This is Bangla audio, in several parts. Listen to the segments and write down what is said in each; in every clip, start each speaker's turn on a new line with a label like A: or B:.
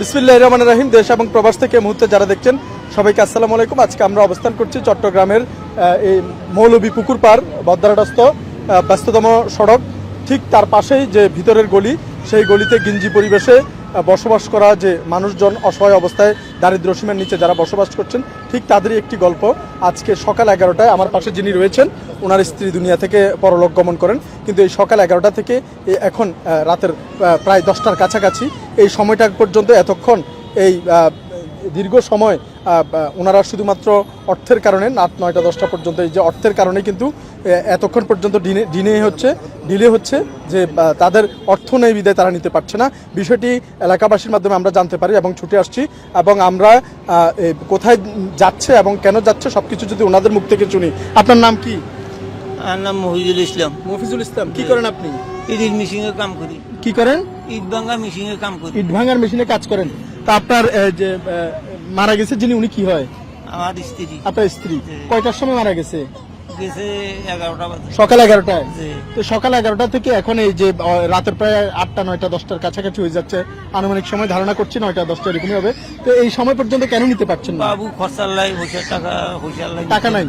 A: বিসমিল্লাহ রহমান রাহিম দেশ এবং প্রবাস থেকে মুহূর্তে যারা দেখছেন সবাইকে আসসালামু আলাইকুম আজকে আমরা অবস্থান করছি চট্টগ্রামের এই মৌলবী পুকুর পার বদ্রাডস্থ ব্যস্ততম সড়ক ঠিক তার পাশেই যে ভিতরের গলি সেই গলিতে গিঞ্জি পরিবেশে বসবাস করা যে মানুষজন অসহায় অবস্থায় দারিদ্র সীমার নিচে যারা বসবাস করছেন ঠিক তাদেরই একটি গল্প আজকে সকাল এগারোটায় আমার পাশে যিনি রয়েছেন ওনার স্ত্রী দুনিয়া থেকে পরলোক গমন করেন কিন্তু এই সকাল এগারোটা থেকে এখন রাতের প্রায় দশটার কাছাকাছি এই সময়টা পর্যন্ত এতক্ষণ এই দীর্ঘ সময় ওনারা শুধুমাত্র অর্থের কারণে রাত নয়টা দশটা পর্যন্ত এই যে অর্থের কারণে কিন্তু এতক্ষণ পর্যন্ত ডিনে ডিনে হচ্ছে ডিলে হচ্ছে যে তাদের অর্থ নেই বিদায় তারা নিতে পারছে না বিষয়টি এলাকাবাসীর মাধ্যমে আমরা জানতে পারি এবং ছুটে আসছি এবং আমরা কোথায় যাচ্ছে এবং কেন যাচ্ছে সব কিছু যদি ওনাদের মুখ থেকে শুনি আপনার নাম কি
B: আমার নাম ইসলাম
A: মফিজুল ইসলাম কি হ্যাঁ। করেন আপনি
B: ইট মেশিন কাম করি কি করেন ইট ভাঙা মেশিন কাম করি
A: ইট ভাঙার মেশিনে কাজ করেন তা আপনার যে মারা গেছে যিনি উনি কি হয়
B: আমার স্ত্রী
A: আপনার স্ত্রী কয়টার সময় মারা গেছে সকাল এগারোটায় তো সকাল এগারোটা থেকে এখন এই যে রাতের প্রায় আটটা নয়টা দশটার কাছাকাছি হয়ে যাচ্ছে আনুমানিক সময় ধারণা করছি নয়টা দশটা এরকমই হবে তো এই সময় পর্যন্ত কেন নিতে পারছেন
B: বাবু খরচার লাই টাকা
A: টাকা নাই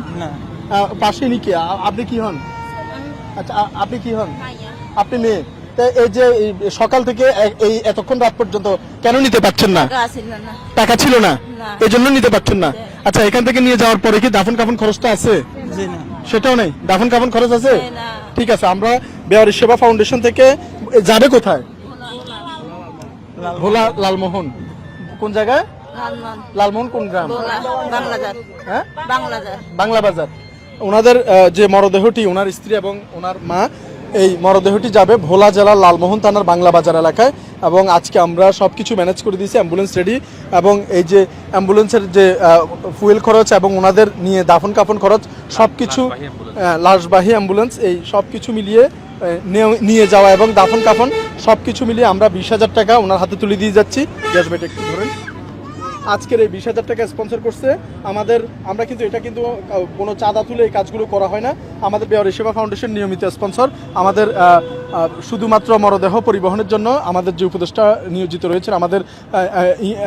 A: পাশে নি কি আপনি কি হন আচ্ছা আপনি কি হন আপনি মেয়ে এই যে সকাল থেকে এই এতক্ষণ রাত পর্যন্ত কেন নিতে পারছেন না টাকা ছিল না এই জন্য নিতে পারছেন না আচ্ছা এখান থেকে নিয়ে যাওয়ার পরে কি দাফন কাফন খরচটা আছে সেটাও নেই দাফন কাফন খরচ আছে ঠিক আছে আমরা বেয়ারি সেবা ফাউন্ডেশন থেকে যাবে কোথায় ভোলা লালমোহন কোন জায়গায় লালমোহন কোন গ্রাম হ্যাঁ? বাংলা বাজার ওনাদের যে মরদেহটি ওনার স্ত্রী এবং ওনার মা এই মরদেহটি যাবে ভোলা জেলার লালমোহন থানার বাংলা বাজার এলাকায় এবং আজকে আমরা সব কিছু ম্যানেজ করে দিয়েছি অ্যাম্বুলেন্স রেডি এবং এই যে অ্যাম্বুলেন্সের যে ফুয়েল খরচ এবং ওনাদের নিয়ে দাফন কাফন খরচ সব কিছু লাশবাহী অ্যাম্বুলেন্স এই সব কিছু মিলিয়ে নিয়ে যাওয়া এবং দাফন কাফন সব কিছু মিলিয়ে আমরা বিশ হাজার টাকা ওনার হাতে তুলে দিয়ে যাচ্ছি গ্যাস একটু ধরেন আজকের এই বিশ হাজার টাকা স্পন্সর করছে আমাদের আমরা কিন্তু এটা কিন্তু কোনো চাঁদা তুলে এই কাজগুলো করা হয় না আমাদের বেয়ারে সেবা ফাউন্ডেশন নিয়মিত স্পন্সর আমাদের শুধুমাত্র মরদেহ পরিবহনের জন্য আমাদের যে উপদেষ্টা নিয়োজিত রয়েছেন আমাদের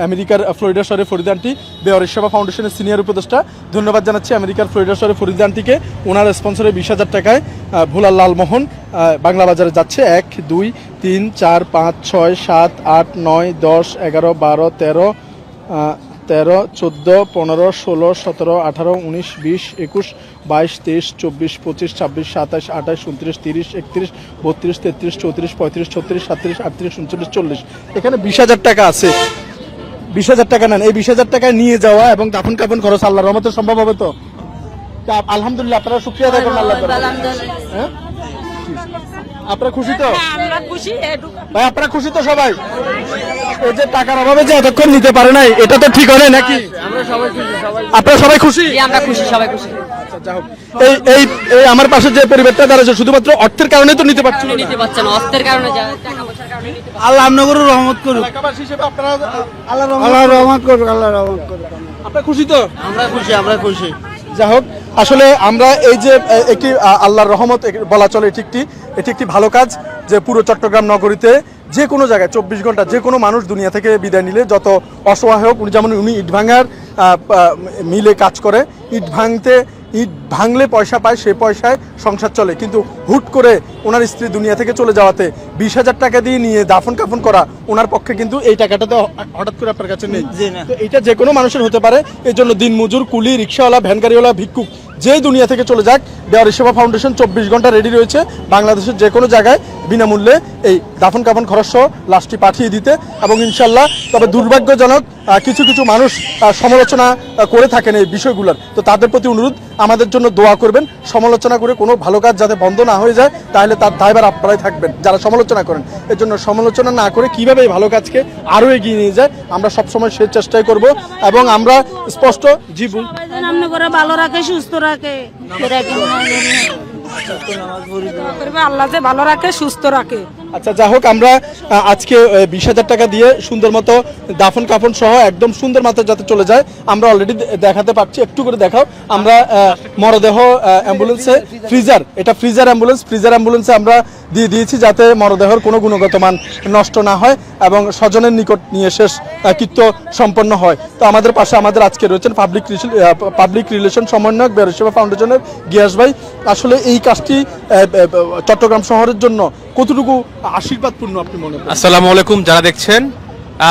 A: আমেরিকার ফ্লোরিডা শহরে ফরিদানটি বেয়ারে সেবা ফাউন্ডেশনের সিনিয়র উপদেষ্টা ধন্যবাদ জানাচ্ছি আমেরিকার ফ্লোরিডা শহরে ফরিদানটিকে ওনার স্পন্সরে বিশ হাজার টাকায় ভোলার লালমোহন বাংলা বাজারে যাচ্ছে এক দুই তিন চার পাঁচ ছয় সাত আট নয় দশ এগারো বারো তেরো তেরো চোদ্দো পনেরো ষোলো সতেরো আঠারো উনিশ বিশ একুশ বাইশ তেইশ চব্বিশ পঁচিশ ছাব্বিশ সাতাশ আঠাশ উনত্রিশ তিরিশ একত্রিশ বত্রিশ তেত্রিশ চৌত্রিশ পঁয়ত্রিশ ছত্রিশ সাতত্রিশ আটত্রিশ উনচল্লিশ চল্লিশ এখানে বিশ হাজার টাকা আছে বিশ হাজার টাকা নেন এই বিশ হাজার টাকায় নিয়ে যাওয়া এবং দাফন কাপন খরচ আল্লাহ রহমত সম্ভব হবে তো আলহামদুলিল্লাহ আপনারা সুক্রিয়া দেখুন আল্লাহ আপনারা খুশি তো হ্যাঁ, ভাই আপনারা খুশি তো সবাই টাকার অভাবে যে নিতে পারে এটা তো ঠিক আচ্ছা, শুধুমাত্র অর্থের তো নিতে অর্থের আল্লাহ রহমত খুশি যাই হোক আসলে আমরা এই যে একটি আল্লাহর রহমত বলা চলে ঠিকটি এটি একটি ভালো কাজ যে পুরো চট্টগ্রাম নগরীতে যে কোনো জায়গায় চব্বিশ ঘন্টা যে কোনো মানুষ দুনিয়া থেকে বিদায় নিলে যত অসহায় হোক উনি যেমন উনি ইট ভাঙার মিলে কাজ করে ইট ভাঙতে ইট ভাঙলে পয়সা পায় সে পয়সায় সংসার চলে কিন্তু হুট করে ওনার স্ত্রী দুনিয়া থেকে চলে যাওয়াতে বিশ হাজার টাকা দিয়ে নিয়ে দাফন কাফন করা ওনার পক্ষে কিন্তু এই টাকাটা তো হঠাৎ করে আপনার কাছে নেই তো এটা যে কোনো মানুষের হতে পারে এই জন্য দিনমজুর কুলি রিক্সাওয়ালা ভ্যানগাড়িওয়ালা ভিক্ষুক যে দুনিয়া থেকে চলে যাক দেওয়ারি সেবা ফাউন্ডেশন চব্বিশ ঘন্টা রেডি রয়েছে বাংলাদেশের যে কোনো জায়গায় বিনামূল্যে এই দাফন কাফন খরচ সহ লাশটি পাঠিয়ে দিতে এবং ইনশাল্লাহ তবে দুর্ভাগ্যজনক কিছু কিছু মানুষ সমালোচনা করে থাকেন এই বিষয়গুলোর তো তাদের প্রতি অনুরোধ আমাদের জন্য জন্য দোয়া করবেন সমালোচনা করে কোনো ভালো কাজ যাতে বন্ধ না হয়ে যায় তাহলে তার দায়বার আপনারাই থাকবেন যারা সমালোচনা করেন এর জন্য সমালোচনা না করে কীভাবে এই ভালো কাজকে আরও এগিয়ে নিয়ে যায় আমরা সবসময় সে চেষ্টাই করব এবং আমরা স্পষ্ট জীবন
C: ভালো রাখে সুস্থ রাখে আচ্ছা, আল্লাহ যে ভালো রাখে সুস্থ রাখে
A: আচ্ছা যা হোক আমরা আজকে বিশ হাজার টাকা দিয়ে সুন্দর মতো দাফন কাফন সহ একদম সুন্দর মাত্রা যাতে চলে যায় আমরা অলরেডি দেখাতে পারছি একটু করে দেখাও আমরা মরদেহ অ্যাম্বুলেন্সে ফ্রিজার এটা ফ্রিজার অ্যাম্বুলেন্স ফ্রিজার অ্যাম্বুলেন্সে আমরা দিয়ে দিয়েছি যাতে মরদেহর কোনো গুণগত মান নষ্ট না হয় এবং স্বজনের নিকট নিয়ে শেষ কৃত্য সম্পন্ন হয় তো আমাদের পাশে আমাদের আজকে রয়েছেন পাবলিক পাবলিক রিলেশন সমন্বয়ক বেরোসেবা ফাউন্ডেশনের গিয়াস ভাই আসলে এই কাজটি চট্টগ্রাম শহরের জন্য কতটুকু আশীর্বাদপূর্ণ আপনি মনে
D: করেন আসসালামু আলাইকুম যারা দেখছেন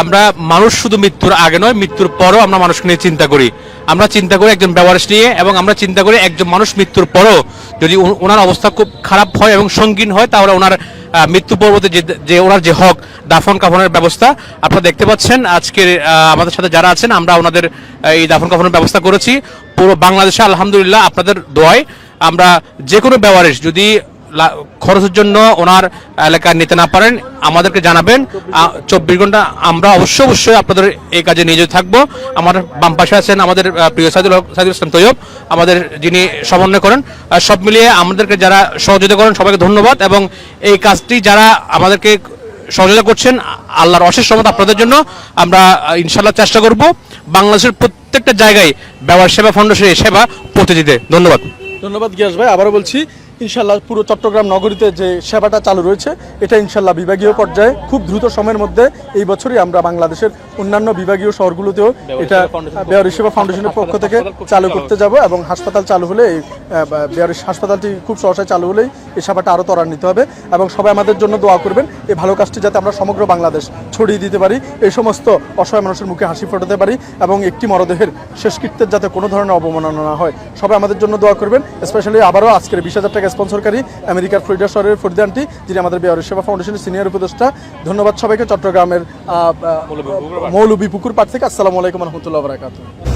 D: আমরা মানুষ শুধু মৃত্যুর আগে নয় মৃত্যুর পরও আমরা মানুষকে নিয়ে চিন্তা করি আমরা চিন্তা করি একজন ব্যবহার নিয়ে এবং আমরা চিন্তা করি একজন মানুষ মৃত্যুর পরও যদি ওনার অবস্থা খুব খারাপ হয় এবং সঙ্গীন হয় তাহলে ওনার মৃত্যু পর্বতে যে ওনার যে হক দাফন কাফনের ব্যবস্থা আপনারা দেখতে পাচ্ছেন আজকে আমাদের সাথে যারা আছেন আমরা ওনাদের এই দাফন কাফনের ব্যবস্থা করেছি পুরো বাংলাদেশে আলহামদুলিল্লাহ আপনাদের দোয়ায় আমরা যে কোনো ব্যবহারিস যদি খরচের জন্য ওনার এলাকায় নিতে না পারেন আমাদেরকে জানাবেন চব্বিশ ঘন্টা আমরা অবশ্যই অবশ্যই আপনাদের এই কাজে নিয়ে যেতে থাকবো আমার বাম পাশে আছেন আমাদের প্রিয় সাইদুল সাইদুল ইসলাম তৈয়ব আমাদের যিনি সমন্বয় করেন সব মিলিয়ে আমাদেরকে যারা সহযোগিতা করেন সবাইকে ধন্যবাদ এবং এই কাজটি যারা আমাদেরকে সহযোগিতা করছেন আল্লাহর অশেষ সমত আপনাদের জন্য আমরা ইনশাল্লাহ চেষ্টা করব বাংলাদেশের প্রত্যেকটা জায়গায় ব্যবহার সেবা ফাউন্ডেশনের সেবা পৌঁছে দিতে ধন্যবাদ
A: ধন্যবাদ গিয়াস ভাই আবারও বলছি ইনশাল্লাহ পুরো চট্টগ্রাম নগরীতে যে সেবাটা চালু রয়েছে এটা ইনশাল্লাহ বিভাগীয় পর্যায়ে খুব দ্রুত সময়ের মধ্যে এই বছরই আমরা বাংলাদেশের অন্যান্য বিভাগীয় শহরগুলোতেও এটা বেয়ারি সেবা ফাউন্ডেশনের পক্ষ থেকে চালু করতে যাব এবং হাসপাতাল চালু হলে এই বেয়ারি হাসপাতালটি খুব সহসায় চালু হলেই এই সেবাটা আরও ত্বরান্বিত হবে এবং সবাই আমাদের জন্য দোয়া করবেন এই ভালো কাজটি যাতে আমরা সমগ্র বাংলাদেশ ছড়িয়ে দিতে পারি এই সমস্ত অসহায় মানুষের মুখে হাসি ফোটাতে পারি এবং একটি মরদেহের শেষকৃত্যের যাতে কোনো ধরনের অবমাননা না হয় সবাই আমাদের জন্য দোয়া করবেন স্পেশালি আবারও আজকের বিশ হাজার টাকা স্পন্সরকারী আমেরিকার ফ্লোরিডা শহরের ফরিদানটি যিনি আমাদের বেয়ারের সেবা ফাউন্ডেশনের সিনিয়র উপদেষ্টা ধন্যবাদ সবাইকে চট্টগ্রামের মৌলবী পুকুর পাট থেকে আসসালামু আলাইকুম রহমতুল্লাহ বরাকাতু